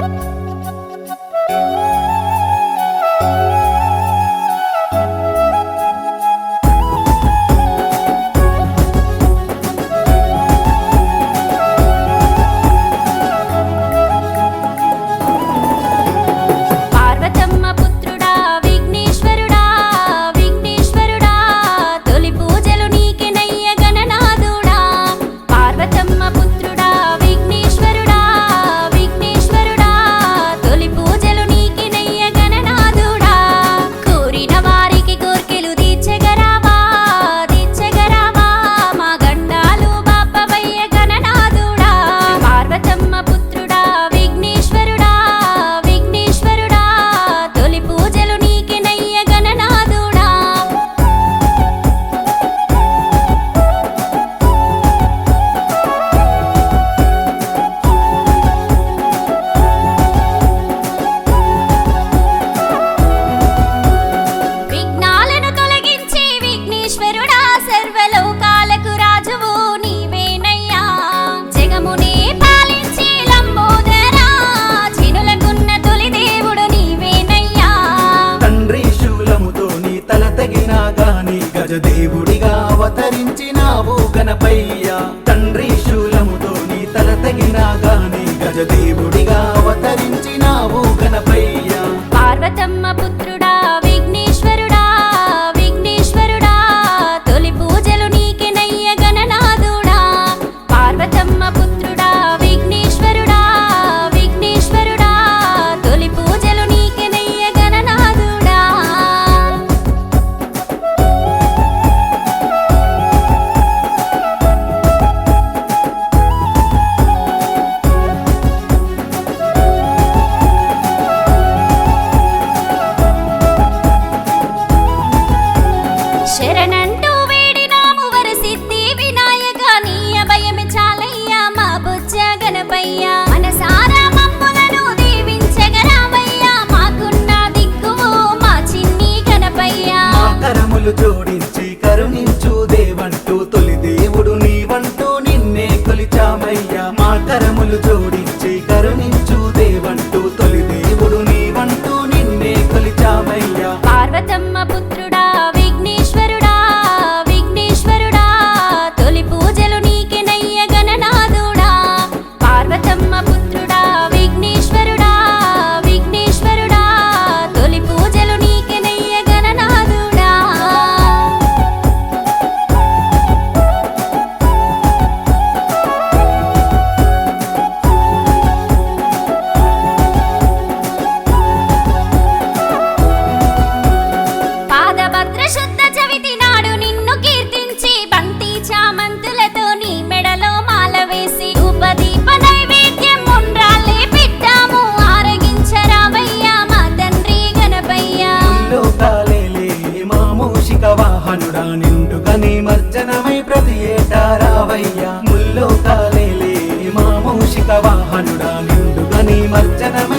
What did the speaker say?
Música గజదేవుడిగా అవతరించినావు Ganapayya. తండ్రి శూలముతో నీ తల తగినాగానే గజదేవుడిగా అవతరించినావు గణపయ్య. పార్వతమ్మ పుత్రుడు జగనంటూ జోడించి కరుణించు దేవంటూ తొలి దేవుడు నీవంటూ నిన్నే కొలిచామయ్యా. మా కరములు జోడించి నిమజ్జనమై ప్రతి ఏటా రావయ్యా. ముల్లోకాలే లేని మా మూషిక వాహనుడా నిండుగా నిమజ్జనమై